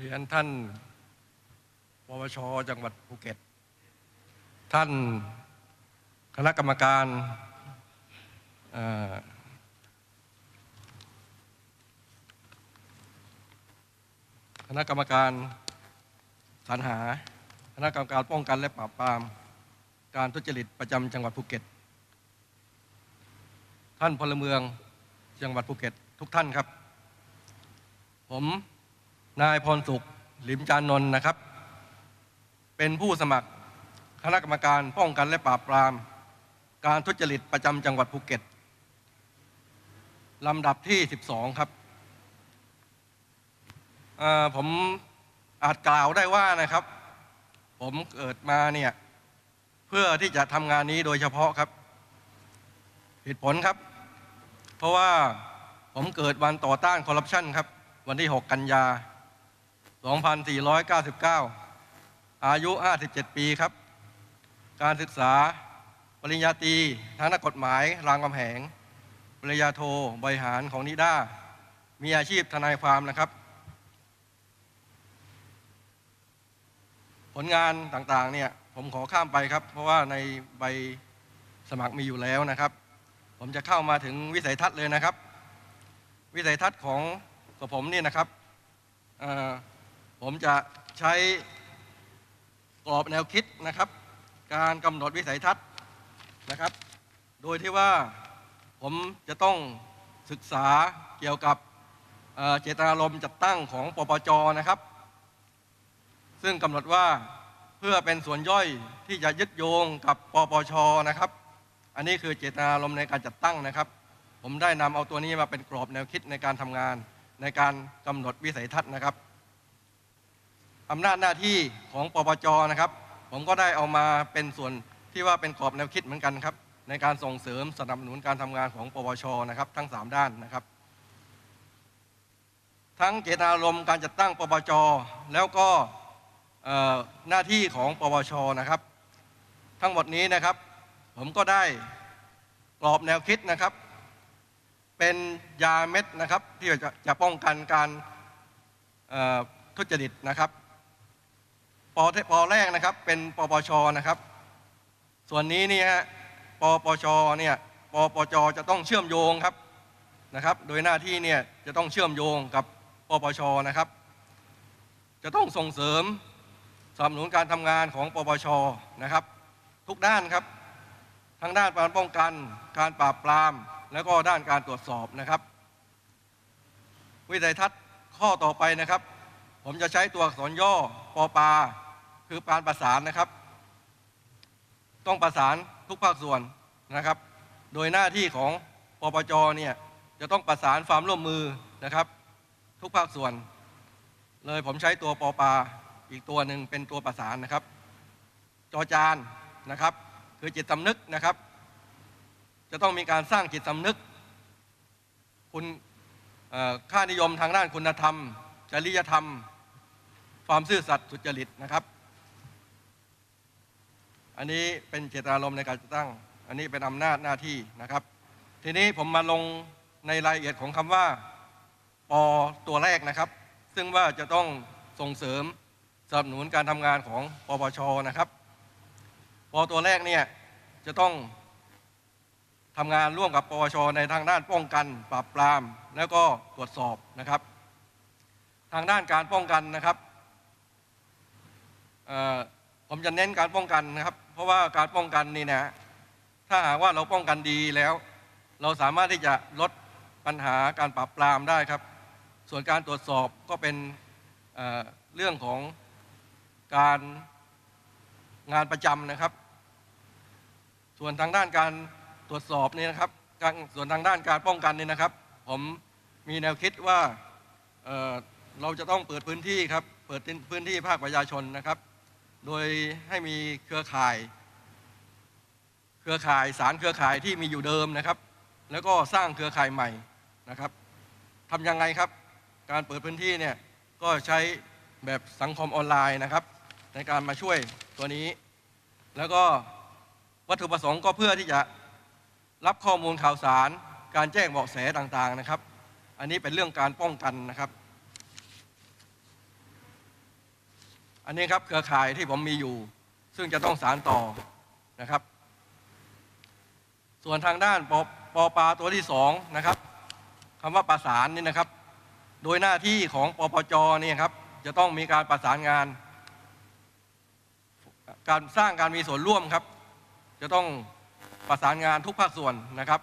เรียนท่านปวชจังหวัดภูเก็ต ท่านคณะกรรมการคณะกรรมการสรรหา คณะกรรมการป้องกันและปราบปราม การทุจริตประจำจังหวัดภูเก็ต ท่านพลเมืองจังหวัดภูเก็ต ทุกท่านครับ ผม นายพรสุขหลิมจานนท์นะครับ เป็นผู้สมัครคณะกรรมการป้องกันและปราบปราม การทุจริตประจำจังหวัดภูเก็ตลำดับที่ 12 ครับผมอาจกล่าวได้ว่านะครับ ผมเกิดมาเนี่ย เพื่อที่จะทำงานนี้โดยเฉพาะครับเหตุผลครับ เพราะว่าผมเกิดวันต่อต้านคอร์รัปชันครับ วันที่ 6 กันยา 2499 อายุ 57 ปีครับ การศึกษาปริญญาตรีทางนักกฎหมายรามคำแหง ปริญญาโทบริหารของนิด้า มีอาชีพทนายความนะครับ ผลงานต่างๆเนี่ยผมขอข้ามไปครับ เพราะว่าในใบสมัครมีอยู่แล้วนะครับ ผมจะเข้ามาถึงวิสัยทัศน์เลยนะครับ วิสัยทัศน์ของกับผมนี่นะครับอ่อ ผมจะใช้กรอบแนวคิดนะครับ การกำหนดวิสัยทัศน์นะครับ โดยที่ว่าผมจะต้องศึกษาเกี่ยวกับเเจตนารมณ์จัดตั้งของปปจนะครับ ซึ่งกำหนดว่าเพื่อเป็นส่วนย่อยที่จะยึดโยงกับปปชนะครับ อันนี้คือเจตนารมณ์ในการจัดตั้งนะครับ ผมได้นำเอาตัวนี้มาเป็นกรอบแนวคิดในการทำงานในการกำหนดวิสัยทัศน์นะครับ อำนาจหน้าที่ของปปจนะครับ ผมก็ได้เอามาเป็นส่วนที่ว่าเป็นกรอบแนวคิดเหมือนกันครับ ในการส่งเสริมสนับสนุนการทำงานของปปชนะครับ ทั้ง 3 ด้านนะครับ ทั้งเจตนารมณ์การจัดตั้งปปจแล้วก็หน้าที่ของปปชนะครับ ทั้งหมดนี้นะครับ ผมก็ได้กรอบแนวคิดนะครับ เป็นยาเม็ดนะครับ ที่จะจะป้องกันการทุจริตนะครับ ปอปแรกนะครับ เป็นปปชนะครับ ส่วนนี้นี่ฮะปปชเนี่ยปปจจะต้องเชื่อมโยงครับนะครับ โดยหน้าที่เนี่ยจะต้องเชื่อมโยงกับปปชนะครับ จะต้องส่งเสริมสนับสนุนการทำงานของปปชนะครับ ทุกด้านครับ ทั้งด้านการป้องกัน การปราบปราม แล้วก็ด้านการตรวจสอบนะครับ วิสัยทัศน์ข้อต่อไปนะครับ ผมจะใช้ตัวอักษรย่อปอปา คือการประสานนะครับ ต้องประสานทุกภาคส่วนนะครับ โดยหน้าที่ของปปจเนี่ยจะต้องประสานความร่วมมือนะครับ ทุกภาคส่วน เลยผมใช้ตัวปอปาอีกตัวหนึ่งเป็นตัวประสานนะครับ จอจานนะครับ คือจิตสำนึกนะครับ จะต้องมีการสร้างจิตสำนึก คุณค่านิยมทางด้านคุณธรรม จริยธรรม ความซื่อสัตย์สุจริตนะครับ อันนี้เป็นเจตนารมณ์ในการจัดตั้ง อันนี้เป็นอำนาจหน้าที่นะครับ ทีนี้ผมมาลงในรายละเอียดของคำว่าปอตัวแรกนะครับ ซึ่งว่าจะต้องส่งเสริมสนับสนุนการทำงานของปปชนะครับปอตัวแรกเนี่ยจะต้องทำงานร่วมกับปปชในทางด้านป้องกัน ปราบปราม แล้วก็ตรวจสอบนะครับ ทางด้านการป้องกันนะครับผมจะเน้นการป้องกันนะครับ เพราะว่าการป้องกันนี่นะถ้าหากว่าเราป้องกันดีแล้ว เราสามารถที่จะลดปัญหาการปราบปรามได้ครับ ส่วนการตรวจสอบก็เป็นเเรื่องของการงานประจำนะครับ ส่วนทางด้านการตรวจสอบนี่นะครับ ส่วนทางด้านการป้องกันนี่นะครับ ผมมีแนวคิดว่าเเราจะต้องเปิดพื้นที่ครับ เปิดพื้นที่ภาคประชาชนนะครับ โดยให้มีเครือข่าย เครือข่ายสารเครือข่ายที่มีอยู่เดิมนะครับ แล้วก็สร้างเครือข่ายใหม่นะครับทำยังไงครับ การเปิดพื้นที่เนี่ยก็ใช้แบบสังคมออนไลน์นะครับ ในการมาช่วยตัวนี้ แล้วก็วัตถุประสงค์ก็เพื่อที่จะรับข้อมูลข่าวสาร การแจ้งเบาะแสต่างๆนะครับ อันนี้เป็นเรื่องการป้องกันนะครับ อันนี้ครับเครือข่ายที่ผมมีอยู่ ซึ่งจะต้องสารต่อนะครับ ส่วนทางด้านปปปาตัวที่สองนะครับคำว่าประสานนี่นะครับ โดยหน้าที่ของปปจเนี่ยครับจะต้องมีการประสานงาน การสร้างการมีส่วนร่วมครับ จะต้องประสานงานทุกภาคส่วนนะครับ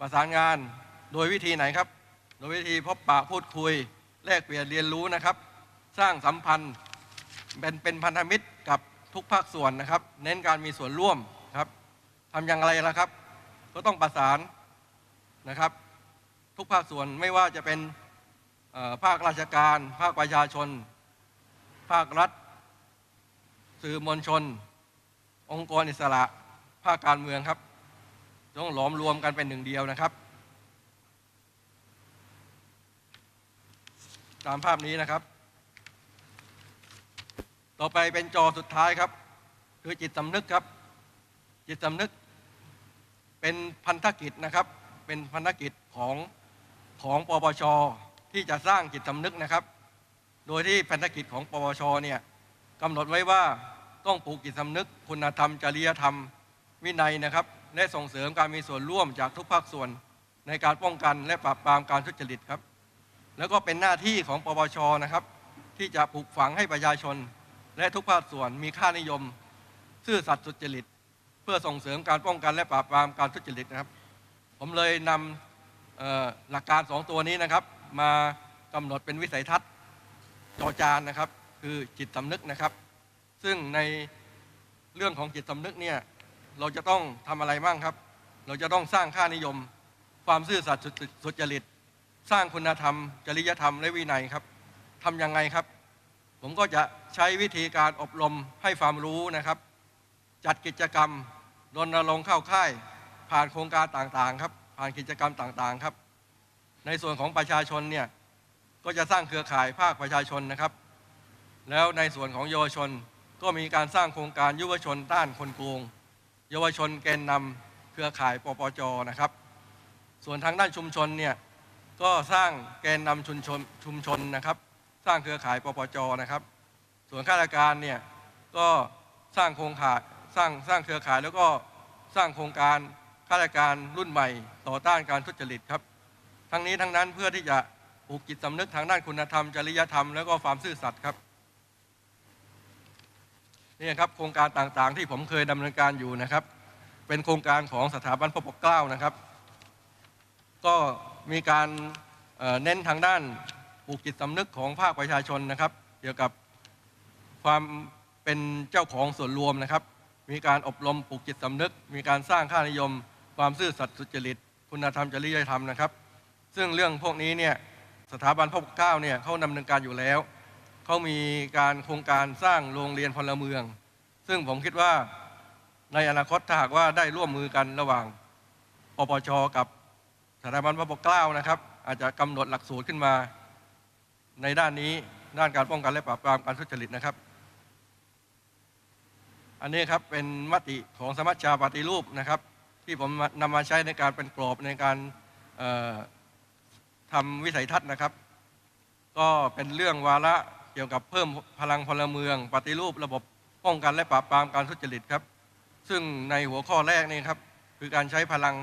ประสานงานโดยวิธีไหนครับ โดยวิธีพบปะพูดคุย แลกเปลี่ยนเรียนรู้นะครับ สร้างสัมพันธ์ เป็นเป็นพันธมิตรกับทุกภาคส่วนนะครับ เน้นการมีส่วนร่วมครับทำอย่างไรล่ะครับ ก็ต้องประสานนะครับ ทุกภาคส่วนไม่ว่าจะเป็นภาคราชการ ภาคประชาชน ภาครัฐ สื่อมวลชน องค์กรอิสระ ภาคการเมืองครับ ต้องหลอมรวมกันเป็นหนึ่งเดียวนะครับ ตามภาพนี้นะครับ ต่อไปเป็นจอสุดท้ายครับ คือจิตสำนึกครับ จิตสำนึก เป็นพันธกิจนะครับ เป็นพันธกิจของของปปชที่จะสร้างจิตสำนึกนะครับ โดยที่พันธกิจของปปชเนี่ยกำหนดไว้ว่าต้องปลูกจิตสำนึก คุณธรรมจริยธรรมวินัยนะครับ และส่งเสริมการมีส่วนร่วมจากทุกภาคส่วนในการป้องกันและปราบปรามการทุจริตครับ แล้วก็เป็นหน้าที่ของปปชนะครับ ที่จะปลูกฝังให้ประชาชน และทุกภาคส่วนมีค่านิยม ซื่อสัตย์สุจริต เพื่อส่งเสริมการป้องกันและปราบปรามการทุจริตนะครับ ผมเลยนำหลักการสองตัวนี้นะครับ มากำหนดเป็นวิสัยทัศน์จอจานนะครับ คือจิตสำนึกนะครับ ซึ่งในเรื่องของจิตสำนึกเนี่ยเราจะต้องทำอะไรบ้างครับ เราจะต้องสร้างค่านิยม ความซื่อสัตย์สุจสุจริต สร้างคุณธรรม จริยธรรมและวินัยครับทำยังไงครับ ผมก็จะใช้วิธีการอบรมให้ความรู้นะครับ จัดกิจกรรมรณรงค์เข้าค่าย ผ่านโครงการต่างๆครับ ผ่านกิจกรรมต่างๆครับ ในส่วนของประชาชนเนี่ยก็จะสร้างเครือข่ายภาคประชาชนนะครับ แล้วในส่วนของเยาวชนก็มีการสร้างโครงการยุวชนต้านคนโกง เยาวชนแกนนำเครือข่ายปปจนะครับ ส่วนทางด้านชุมชนเนี่ยก็สร้างแกนนำชุมชนชุมชนนะครับ สร้างเครือข่ายปปจนะครับ ส่วนข้าราชการเนี่ยก็สร้างโครงข่ายสร้างสร้างเครือข่ายแล้วก็สร้างโครงการข้าราชการรุ่นใหม่ ต่อต้านการทุจริตครับ ทั้งนี้ทั้งนั้นเพื่อที่จะปลูกจิตสำนึกทางด้านคุณธรรม จริยธรรม แล้วก็ความซื่อสัตย์ครับนี่ครับโครงการต่างๆ ที่ผมเคยดำเนินการอยู่นะครับ เป็นโครงการของสถาบันพระปกเกล้านะครับ ก็มีการเอ่อเน้นทางด้าน ปลูกจิตสำนึกของภาคประชาชนนะครับ เกี่ยวกับความเป็นเจ้าของส่วนรวมนะครับ มีการอบรมปลูกจิตสำนึก มีการสร้างค่านิยม ความซื่อสัตย์สุจริต คุณธรรมจริยธรรมนะครับ ซึ่งเรื่องพวกนี้เนี่ยสถาบันพระปกเกล้าเนี่ยเขาดำเนินการอยู่แล้ว เขามีการโครงการสร้างโรงเรียนพลเมือง ซึ่งผมคิดว่าในอนาคตถ้าหากว่าได้ร่วมมือกันระหว่างปปช กับสถาบันพระปกเกล้านะครับ อาจจะกำหนดหลักสูตรขึ้นมา ในด้านนี้ด้านการป้องกันและปราบปรามการทุจริตนะครับ อันนี้ครับเป็นมติของสมัชชาปฏิรูปนะครับ ที่ผมนำมาใช้ในการเป็นกรอบในการทำวิสัยทัศน์นะครับ ก็เป็นเรื่องวาระเกี่ยวกับเพิ่มพลังพลเมือง ปฏิรูประบบป้องกันและปราบปรามการทุจริตครับ ซึ่งในหัวข้อแรกนี่ครับคือการใช้พลัง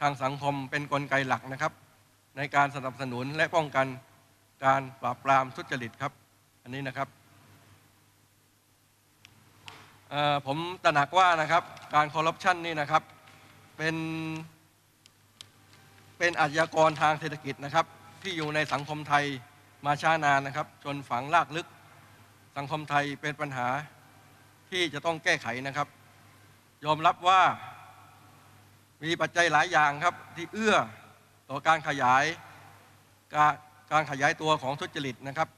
ทางสังคมเป็นนกลไกหลักนะครับ ในการสนับสนุนและป้องกัน การปราบปรามทุจริตครับ อันนี้นะครับผมตระหนักว่านะครับการคอร์รัปชันนี่นะครับเป็นเป็นอาชญากรทางเศรษฐกิจนะครับ ที่อยู่ในสังคมไทยมาช้านานนะครับ จนฝังลากลึก สังคมไทยเป็นปัญหาที่จะต้องแก้ไขนะครับ ยอมรับว่ามีปัจจัยหลายอย่างครับที่เอื้อต่อการขยายการ การขยายตัวของทุจริตนะครับ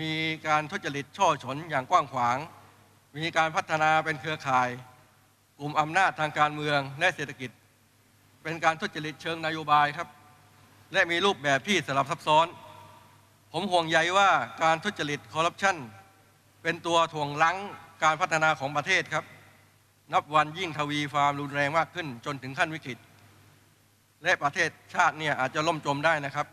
มีการทุจริตช่อฉนอย่างกว้างขวาง มีการพัฒนาเป็นเครือข่าย กลุ่มอำนาจทางการเมืองและเศรษฐกิจ เป็นการทุจริตเชิงนโยบายครับ และมีรูปแบบที่สลับซับซ้อน ผมห่วงใยว่าการทุจริตคอร์รัปชันเป็นตัวถ่วงลังการพัฒนาของประเทศครับ นับวันยิ่งทวีความรุนแรงมากขึ้นจนถึงขั้นวิกฤตและประเทศชาติเนี่ยอาจจะล่มจมได้นะครับ